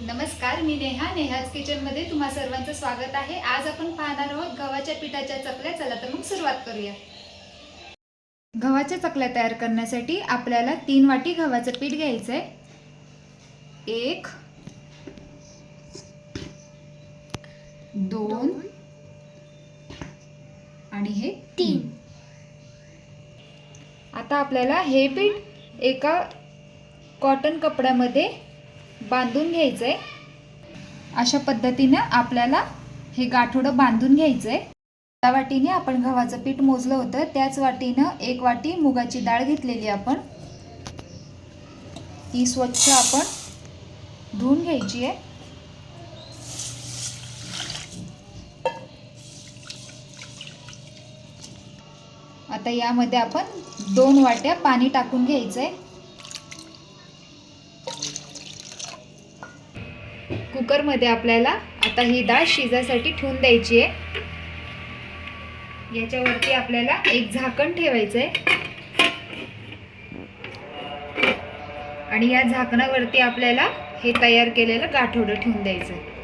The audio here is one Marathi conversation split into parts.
नमस्कार मी नेहा नेहाज किचनमध्ये तुम्हा सर्वांचं स्वागत आहे. आज आपण पाहणार आहोत गव्हाच्या पिठाच्या चकल्या. चला तर मग सुरुवात करूया. गव्हाच्या चकल्या तयार करण्यासाठी आपल्याला तीन वाटी गव्हाचं पीठ घ्यायचं आहे एक दोन आणि हे तीन. आता आपल्याला हे पीठ एका कॉटन कपड्यामध्ये बांधून घ्यायचं आहे अशा पद्धतीनं आपल्याला हे गाठोडं बांधून घ्यायचं आहे त्या वाटीने आपण गव्हाचं पीठ मोजलं होतं. त्याच वाटीनं एक वाटी मुगाची डाळ घेतलेली आपण. ती स्वच्छ आपण धुवून घ्यायची आहे. आता यामध्ये आपण दोन वाट्या पाणी टाकून घ्यायचं आहे कुकरमध्ये आपल्याला आता ही डाळ शिजायसाठी ठेवून द्यायची आहे. याच्यावरती आपल्याला एक झाकण ठेवायचं आहे आणि या झाकणावरती आपल्याला हे तयार केलेलं गाठोडं ठेवून द्यायचं आहे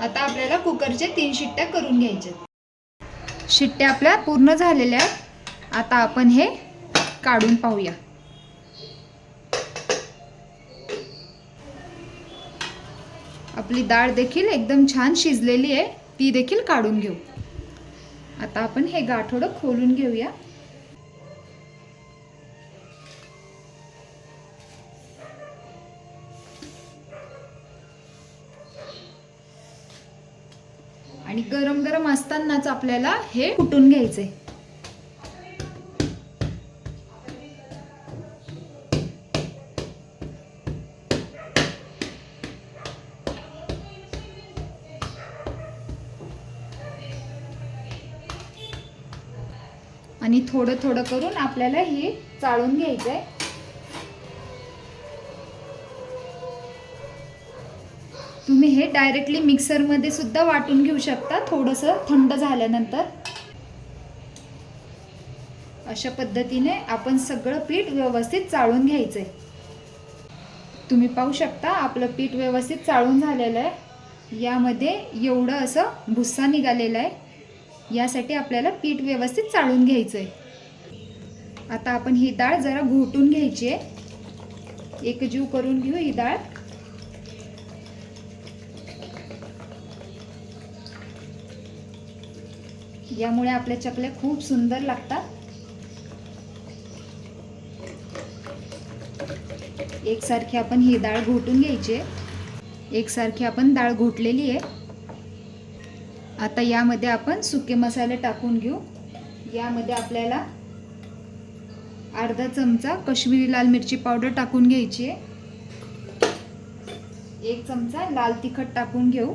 आता आपल्याला कुकरच्या तीन शिट्ट्या करून घ्यायच्या शिट्ट्या आपल्या पूर्ण झालेल्या आहेत. आता आपण हे काढून पाहूया. आपली डाळ देखील एकदम छान शिजलेली आहे ती देखील काढून घेऊ. आता आपण हे गाठोडं खोलून घेऊया. आणि गरम गरम असतानाच आपल्याला हे कुटून घ्यायचे आणि थोडं थोडं करून आपल्याला हे चाळून घ्यायचं आहे तुम्ही हे डायरेक्टली मिक्सरमध्ये सुद्धा वाटून घेऊ शकता थोडंसं थंड झाल्यानंतर. अशा पद्धतीने आपण सगळं पीठ व्यवस्थित चाळून घ्यायचं आहे तुम्ही पाहू शकता आपलं पीठ व्यवस्थित चाळून झालेलं आहे. यामध्ये एवढं असं भुस्सा निघालेला आहे. यासाठी आपल्याला पीठ व्यवस्थित चाळून घ्यायचं आहे आता आपण ही डाळ जरा घोटून घ्यायची आहे. एकजीव करून घेऊ ही डाळ. यामुळे आपल्या चकल्या खूप सुंदर लागतात. एकसारखी आपण ही डाळ घोटून घ्यायची आहे. एकसारखी आपण डाळ घोटलेली आहे. आता यामध्ये आपण सुके मसाले टाकून घेऊ. यामध्ये आपल्याला अर्धा चमचा कश्मीरी लाल मिरची पावडर टाकून घ्यायची आहे. एक चमचा लाल तिखट टाकून घेऊ.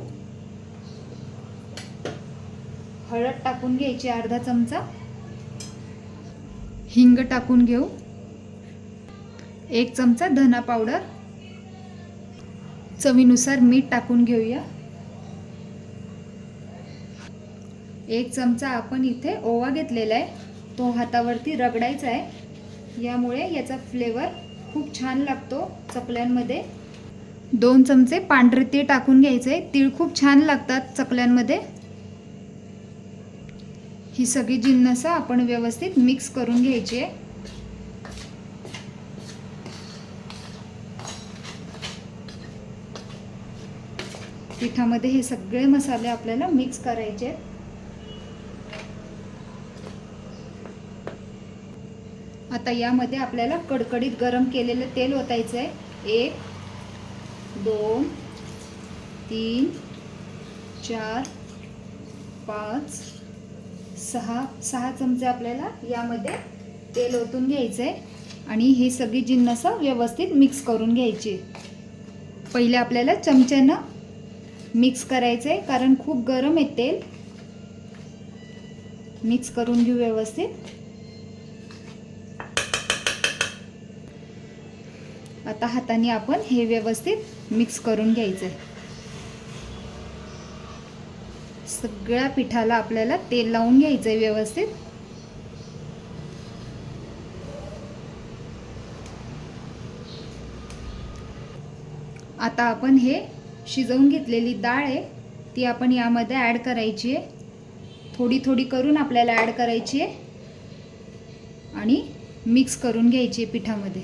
हळद टाकून घ्यायची अर्धा चमचा. हिंग टाकून घेऊ. एक चमचा धना पावडर. चवीनुसार मीठ टाकून घेऊया. एक चमचा आपण इथे ओवा घेतलेला आहे. तो हातावरती रगडायचा आहे. यामुळे याचा फ्लेवर खूप छान लागतो चकल्यांमध्ये दोन चमचे पांढरे तीळ टाकून घ्यायचे. तीळ खूप छान लागतात चकल्यांमध्ये ही सगळी जिन्नस आपण व्यवस्थित मिक्स करून घ्यायची आहे. पिठामध्ये हे सगळे मसाले आपल्याला मिक्स करायचे आहेत. आता यामध्ये आपल्याला कडकडीत गरम केलेलं तेल ओतायचं आहे. एक दोन तीन चार पाच सहा सहा चमचे आपल्याला यामध्ये तेल ओतून घ्यायचं आहे आणि ही सगळी जिन्नसं व्यवस्थित मिक्स करून घ्यायची. पहिले आपल्याला चमच्यानं मिक्स करायचं आहे कारण खूप गरम आहे तेल. मिक्स करून घेऊ व्यवस्थित. आता हाताने आपण हे व्यवस्थित मिक्स करून घ्यायचं आहे सगळ्या पिठाला आपल्याला तेल लावून घ्यायचं आहे व्यवस्थित. आता आपण हे शिजवून घेतलेली डाळ आहे ती आपण यामध्ये ॲड करायची आहे. थोडी थोडी करून आपल्याला ॲड करायची आहे. आणि मिक्स करून घ्यायची आहे पिठामध्ये.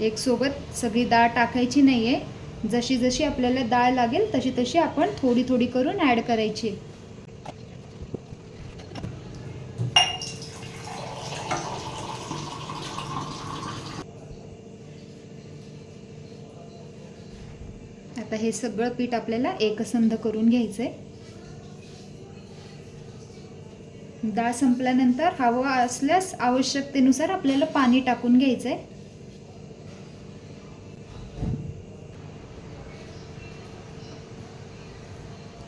एक सोबत सगळी डाळ टाकायची नाही आहे जशी जशी आपल्याला डाळ लागेल तशी तशी आपण थोडी थोडी करून ॲड करायची. आता हे सगळं पीठ आपल्याला एकसंध करून घ्यायचं आहे डाळ संपल्यानंतर हवा असल्यास आवश्यकतेनुसार आपल्याला पाणी टाकून घ्यायचं आहे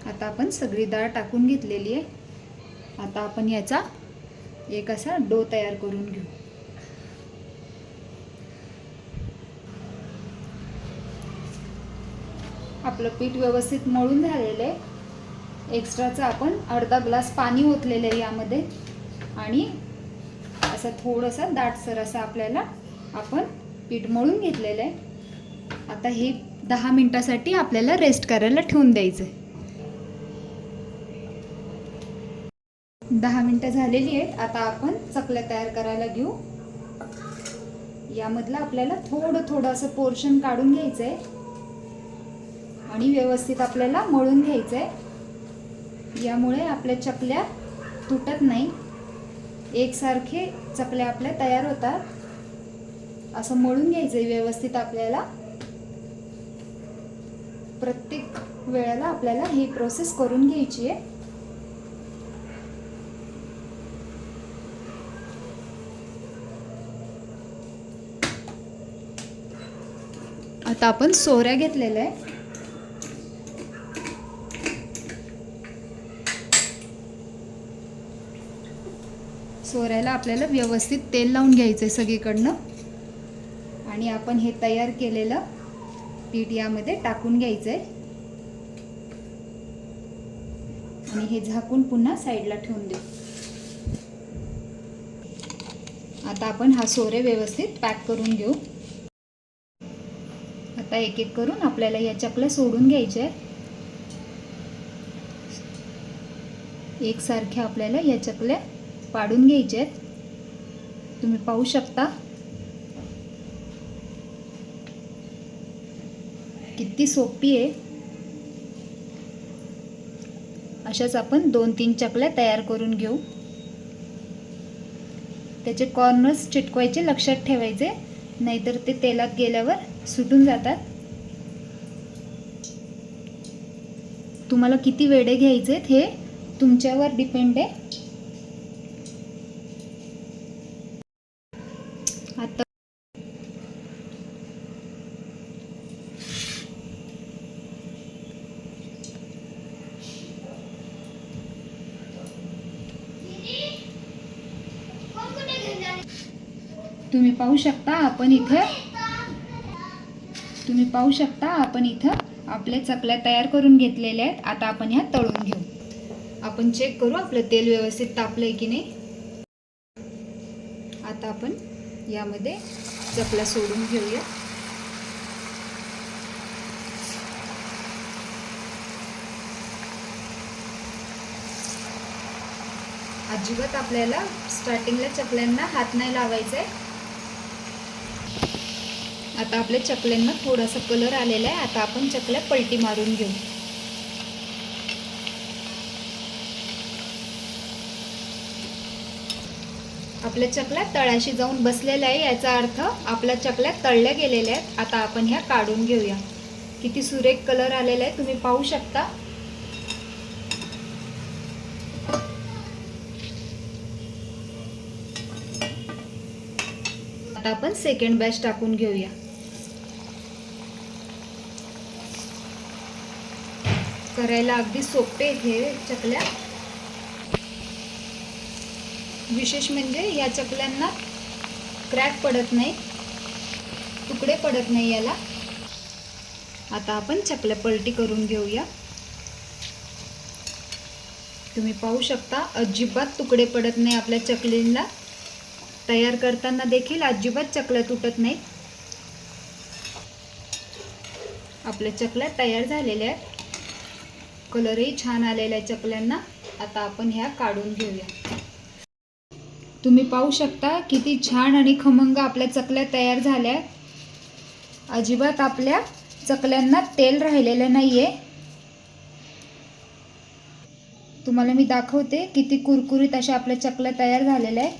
आता आपण सगळी डाळ टाकून घेतलेली आहे. आता आपण याचा एक असा डो तयार करून घेऊ. आपलं पीठ व्यवस्थित मळून झालेलं आहे. एक्स्ट्राचं आपण अर्धा ग्लास पाणी ओतलेलं आहे यामध्ये. आणि असं थोडंसं दाटसर असं आपल्याला आपण पीठ मळून घेतलेलं आहे. आता हे दहा मिनटासाठी आपल्याला रेस्ट करायला ठेवून द्यायचं आहे दहा मिनटं झालेली आहेत. आता आपण चकल्या तयार करायला घेऊ. यामधलं आपल्याला थोडं थोडं असं पोर्शन काढून घ्यायचं आहे आणि व्यवस्थित आपल्याला मळून घ्यायचं आहे यामुळे आपल्या चकल्या तुटत नाही. एकसारखे चकल्या आपल्या तयार होतात. असं मळून घ्यायचं आहे व्यवस्थित आपल्याला. प्रत्येक वेळेला आपल्याला ही प्रोसेस करून घ्यायची आहे. आता आपण सोऱ्या घेतलेल्या आहे सोऱ्याला आपल्याला व्यवस्थित तेल लावून घ्यायचं आहे सगळीकडनं. आणि आपण हे तयार केलेलं पीठ यामध्ये टाकून घ्यायचं आहे आणि हे झाकून पुन्हा साईडला ठेवून देऊ. आता आपण हा सोरे व्यवस्थित पॅक करून घेऊ. आता एक एक करून आपल्याला या चकल्या सोडून घ्यायच्या. आहेत एकसारख्या आपल्याला या चकल्या पाडून घ्यायच्या आहेत तुम्ही पाहू शकता. किती सोपी आहे. अशाच आपण दोन तीन चकल्या तयार करून घेऊ. त्याचे कॉर्नर्स चिटकवायचे लक्षात ठेवायचे. नाहीतर ते तेलात गेल्यावर सुटून जातात. तुम्हाला किती वेडे घ्यायचे हे तुमच्यावर डिपेंड आहे. आता तुम्ही पाहू शकता आपण इथं तुम्ही पाहू शकता आपण इथं आपले चकल्या तयार करून घेतलेल्या आहेत. आता आपण ह्या तळून घेऊ. आपण चेक करू आपलं तेल व्यवस्थित तापलंय की नाही. आता आपण यामध्ये चकल्या सोडून घेऊया. अजिबात आपल्याला स्टार्टिंगला चकल्यांना हात नाही लावायचा आहे आता आपल्या चकल्यांना थोडासा कलर आलेला आहे. आता आपण चकल्या पलटी मारून घेऊ. आपल्या चकल्या तळाशी जाऊन बसलेल्या आहे याचा अर्थ आपल्या चकल्या तळल्या गेलेल्या आहेत. आता आपण ह्या काढून घेऊया. किती सुरेख कलर आलेला आहे तुम्ही पाहू शकता. आता आपण सेकंड बॅच टाकून घेऊया. करायला अगदी सोपे हे चकल्या. विशेष म्हणजे या चकल्यांना क्रॅक पडत नाही तुकडे पडत नाही याला. आता आपण चकल्या पलटी करून घेऊया. तुम्ही पाहू शकता अजिबात तुकडे पडत नाही आपल्या चकलींना. तयार करताना देखील अजिबात चकल्या तुटत नाहीत. आपल्या चकल्या तयार झालेल्या आहेत. कलरही छान आलेला आहे चकल्यांना. आता आपण ह्या काढून घेऊया. तुम्ही पाहू शकता किती छान आणि खमंग आपल्या चकल्या तयार झाल्या आहेत. अजिबात आपल्या चकल्यांना तेल राहिलेलं नाही आहे तुम्हाला मी दाखवते किती कुरकुरीत अशा आपल्या चकल्या तयार झालेल्या आहेत.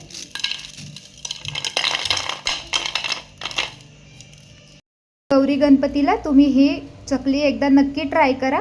गौरी गणपतीला तुम्ही ही चकली एकदा नक्की ट्राय करा.